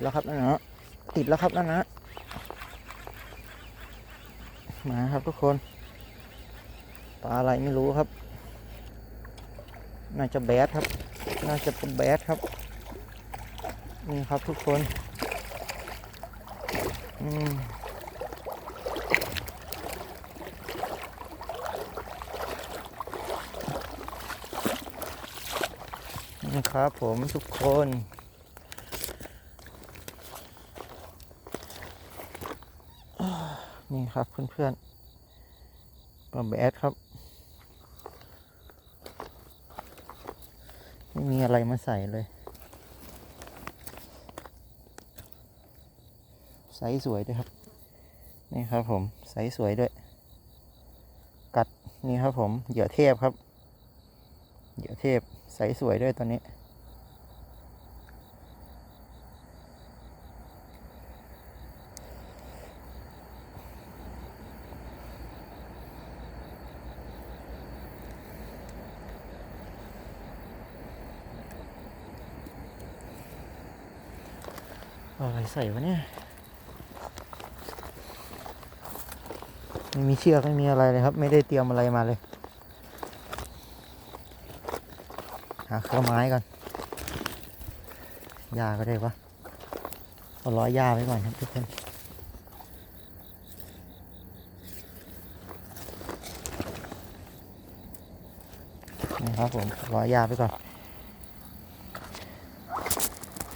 แล้วครับนั่นนะติดแล้วครับนั่นนะมาครับทุกคนปลาอะไรไม่รู้ครับ น่าจะแบดครับ น่าจะเป็นแบดครับนี่ครับทุกคนอืมนี่ครับผมทุกคน นี่ครับเพื่อนๆปลาแบดครับ ไม่มีอะไรมาใส่เลย ไซส์สวยด้วยครับ นี่ครับผม ไซส์สวยด้วย กัดนี่ครับผม เหยื่อเทพครับ เหยื่อเทพ ไซส์สวยด้วยตัวนี้ เอาอะไรใส่วะเนี่ย ไม่มีเชือกไม่มีอะไรเลยครับ ไม่ได้เตรียมอะไรมาเลย หาเครื่องไม้ก่อนยาก็ได้ปะเอาร้อยยาไว้ก่อนครับทุกคนนี่ครับผมร้อยยาไปก่อน